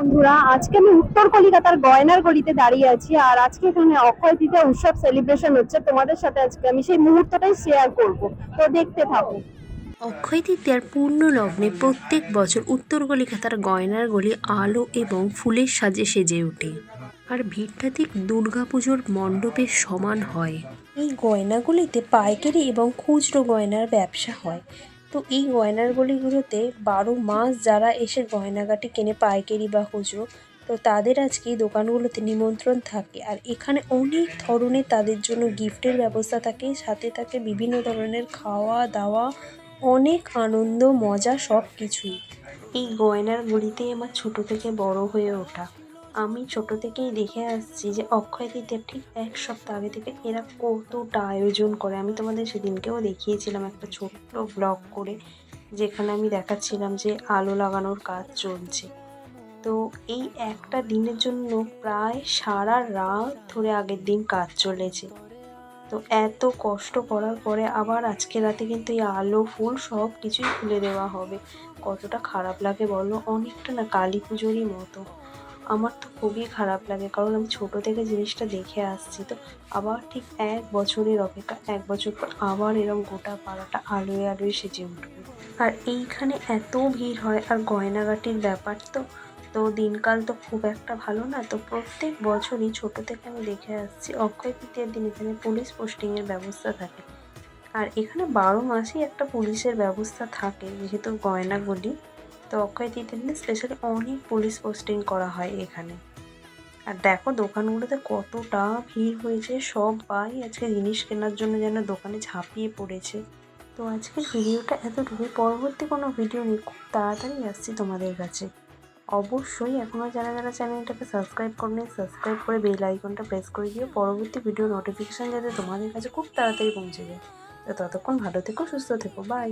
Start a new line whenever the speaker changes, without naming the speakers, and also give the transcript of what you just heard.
বন্ধুরা, আজকে আমি উত্তর কলিকাতার গয়নার গলিতে দাঁড়িয়ে আছি, আর আজকে এখানে অক্ষয় তৃতীয়া উৎসব সেলিব্রেশন হচ্ছে। তোমাদের সাথে আজকে আমি সেই মুহূর্তটাই শেয়ার করব। তো দেখতে থাকো।
অক্ষয় তৃতীয়ার পূর্ণ লগ্নে প্রত্যেক বছর উত্তর কলিকাতার গয়নার গলি আলো এবং ফুলের সাজে সেজে ওঠে। আর ভিড়টা ঠিক দুর্গাপুজোর মণ্ডপের সমান হয়। এই গয়নাগুলিতে পাইকারি এবং খুচরো গয়নার ব্যবসা হয়। তো এই গয়নার গলিগুলোতে বারো মাস যারা এসে গয়নাগাটি কেনে পাইকারি বা খুচরো, তো তাদের আজকে দোকানগুলোতে নিমন্ত্রণ থাকে। আর এখানে অনেক ধরনের তাদের জন্য গিফটের ব্যবস্থা থাকে। সাথে থাকে বিভিন্ন ধরনের খাওয়া দাওয়া, অনেক আনন্দ, মজা সব কিছুই এই গয়নার গুলিতে আমার ছোট থেকে বড় হয়ে ওঠা। আমি ছোট থেকেই দেখে আসছি যে অক্ষয় তৃতীয়ার ঠিক এক সপ্তাহ আগে থেকে এরা কতটা আয়োজন করে। আমি তোমাদের সেদিনকেও দেখিয়েছিলাম একটা ছোট্ট ব্লগ করে, যেখানে আমি দেখাচ্ছিলাম যে আলো লাগানোর কাজ চলছে। তো এই একটা দিনের জন্য প্রায় সারা রাত ধরে আগের দিন কাজ চলেছে। তো এত কষ্ট করার পরে আবার আজকে রাতে কিন্তু এই আলো, ফুল সব কিছুই খুলে দেওয়া হবে। কতটা খারাপ লাগে বলো? অনেকটা না কালী পুজোরই মতো। আমার তো খুবই খারাপ লাগে। কারণ আমি ছোট থেকে জিনিসটা দেখে আসছি তো। আবার ঠিক এক বছরের অপেক্ষা, এক বছর পর আবার এরকম গোটা পাড়াটা আলোয় আলোয় সেজে উঠবে। আর এইখানে এত ভিড় হয় আর গয়নাগাটির ব্যাপার তো তো দিনকাল তো খুব একটা ভালো না। তো প্রত্যেক বছরই ছোট থেকে আমি দেখে আসছি। অক্ষয় তৃতীয়ার দিন এখানে পুলিশ পোস্টিংয়ের ব্যবস্থা থাকে। আর এখানে বারো মাসেই একটা পুলিশের ব্যবস্থা থাকে, যেহেতু গয়নাগুলি। তো অক্ষয় তৃতীয়ার দিন স্পেশালি অনেক পুলিশ পোস্টিং করা হয় এখানে। আর দেখো দোকানগুলোতে কতটা ভিড় হয়েছে সব সবাই আজকে জিনিস কেনার জন্য যেন দোকানে ঝাঁপিয়ে পড়েছে। তো আজকের ভিডিওটা এতটুকু পরবর্তী কোনো ভিডিও নিয়ে খুব তাড়াতাড়ি আসছি তোমাদের কাছে। অবশ্যই এখনও যারা যারা চ্যানেলটাকে সাবস্ক্রাইব করেনি সাবস্ক্রাইব করে বেল আইকনটা প্রেস করে দিও। পরবর্তী ভিডিও নোটিফিকেশান যাতে তোমাদের কাছে খুব তাড়াতাড়ি পৌঁছে যায়। তো ততক্ষণ ভালো থেকো, সুস্থ থেকো বাই